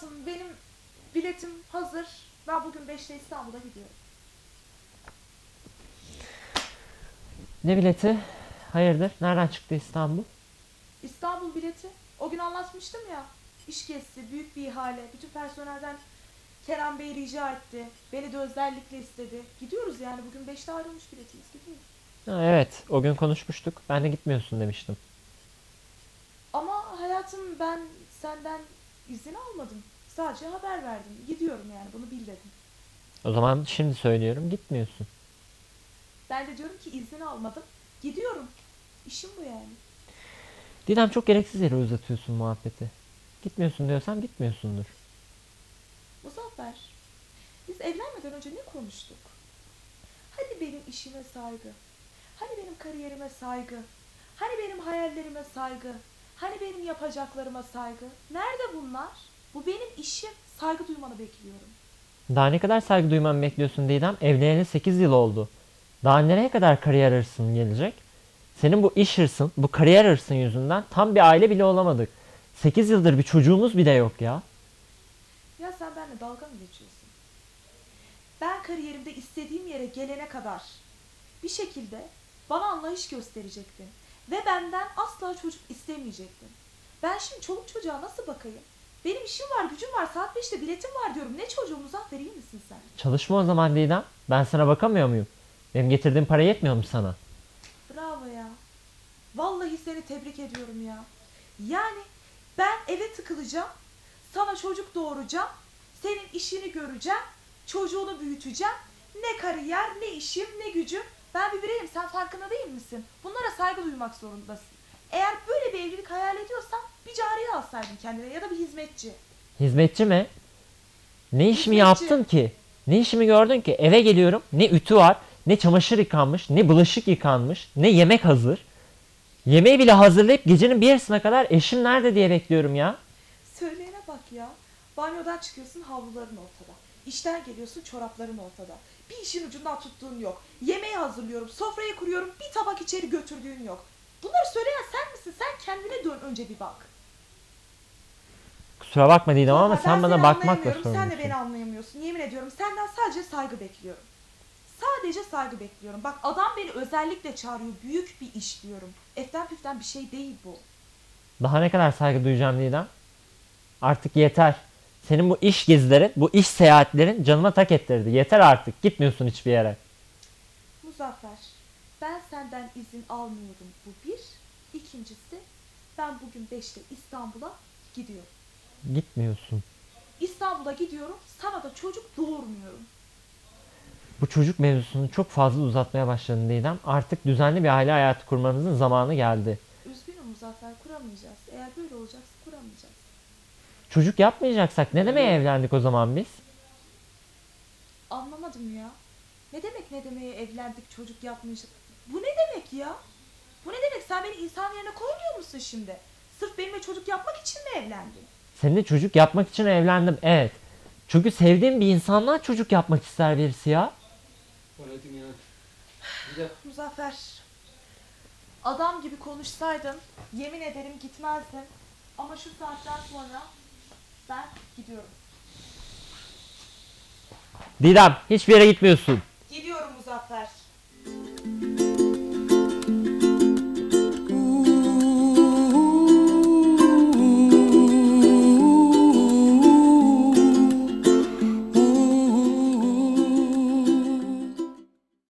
yaptım. Benim biletim hazır. Ben bugün 5'te İstanbul'a gidiyorum. Ne bileti? Hayırdır? Nereden çıktı İstanbul? İstanbul bileti. O gün anlatmıştım ya. İş gezisi, büyük bir ihale. Bütün personelden Kerem Bey rica etti. Beni de özellikle istedi. Gidiyoruz yani. Bugün 5'te ayrılmış biletiyiz. Gidiyoruz. Ha, evet. O gün konuşmuştuk. Ben de gitmiyorsun demiştim. Ama hayatım ben senden izin almadım. Sadece haber verdim. Gidiyorum yani bunu bil dedim. O zaman şimdi söylüyorum, gitmiyorsun. Ben de diyorum ki izin almadım. Gidiyorum. İşim bu yani. Didem çok gereksiz yere uzatıyorsun muhabbeti. Gitmiyorsun diyorsam gitmiyorsundur. Muzaffer, biz evlenmeden önce ne konuştuk? Hani benim işime saygı? Hani benim kariyerime saygı? Hani benim hayallerime saygı? Hani benim yapacaklarıma saygı? Nerede bunlar? Bu benim işim. Saygı duymanı bekliyorum. Daha ne kadar saygı duymamı bekliyorsun Didem? Evleneli 8 yıl oldu. Daha nereye kadar kariyer hırsın gelecek? Senin bu iş hırsın, bu kariyer hırsın yüzünden tam bir aile bile olamadık. 8 yıldır bir çocuğumuz bile yok ya. Ya sen benimle dalga mı geçiyorsun? Ben kariyerimde istediğim yere gelene kadar bir şekilde bana anlayış gösterecektin. Ve benden asla çocuk istemeyecektin. Ben şimdi çoluk çocuğa nasıl bakayım? Benim işim var, gücüm var, saat 5'te biletim var diyorum. Ne çocuğu Muzaffer iyi misin sen? Çalışma o zaman Didem. Ben sana bakamıyor muyum? Benim getirdiğim para yetmiyor mu sana? Bravo ya. Vallahi seni tebrik ediyorum ya. Yani ben eve tıkılacağım, sana çocuk doğuracağım, senin işini göreceğim, çocuğunu büyüteceğim. Ne kariyer, ne işim, ne gücüm. Ben bir bireyim, sen farkında değil misin? Bunlara saygı duymak zorundasın. Eğer böyle bir evlilik hayal ediyorsan bir cariye alsaydın kendine ya da bir hizmetçi. Hizmetçi mi? Ne işimi Hizmetçi. yaptın ki? Ne işimi gördün ki? Eve geliyorum. Ne ütü var, ne çamaşır yıkanmış, ne bulaşık yıkanmış, ne yemek hazır. Yemeği bile hazırlayıp gecenin bir yarısına kadar eşim nerede diye bekliyorum ya. Söyleyene bak ya. Banyodan çıkıyorsun havluların ortada. İşten geliyorsun çorapların ortada. Bir işin ucundan tuttuğun yok. Yemeği hazırlıyorum, sofrayı kuruyorum, bir tabak içeri götürdüğün yok. Bunları söyleyen sen misin? Sen kendine dön önce bir bak. Kusura bakma Didem ama Ben sen bana seni bakmakla anlayamıyorum, Sen de beni anlayamıyorsun. Yemin ediyorum senden sadece saygı bekliyorum. Sadece saygı bekliyorum. Bak adam beni özellikle çağırıyor. Büyük bir iş diyorum. Eften püften bir şey değil bu. Daha ne kadar saygı duyacağım Didem? Artık yeter. Senin bu iş gezilerin, bu iş seyahatlerin canıma tak ettirdi. Yeter artık. Gitmiyorsun hiçbir yere. Muzaffer, ben senden izin almıyorum bu bir. Ben bugün 5'te İstanbul'a gidiyorum. Gitmiyorsun. İstanbul'a gidiyorum, sana da çocuk doğurmuyorum. Bu çocuk mevzusunu çok fazla uzatmaya başladın Didem. Artık düzenli bir aile hayatı kurmamızın zamanı geldi. Üzgünüm Muzaffer, kuramayacağız. Eğer böyle olacaksa kuramayacağız. Çocuk yapmayacaksak ne demeye evlendik o zaman biz? Anlamadım ya. Ne demek ne demeye evlendik, çocuk yapmayacak? Bu ne demek ya? Bu ne demek? Sen beni insan yerine koymuyor musun şimdi? Sırf benimle çocuk yapmak için mi evlendin? Seninle çocuk yapmak için evlendim evet. Çünkü sevdiğim bir insanla çocuk yapmak ister birisi ya. Muzaffer, adam gibi konuşsaydın yemin ederim gitmezdin. Ama şu saatten sonra ben gidiyorum. Didem hiçbir yere gitmiyorsun.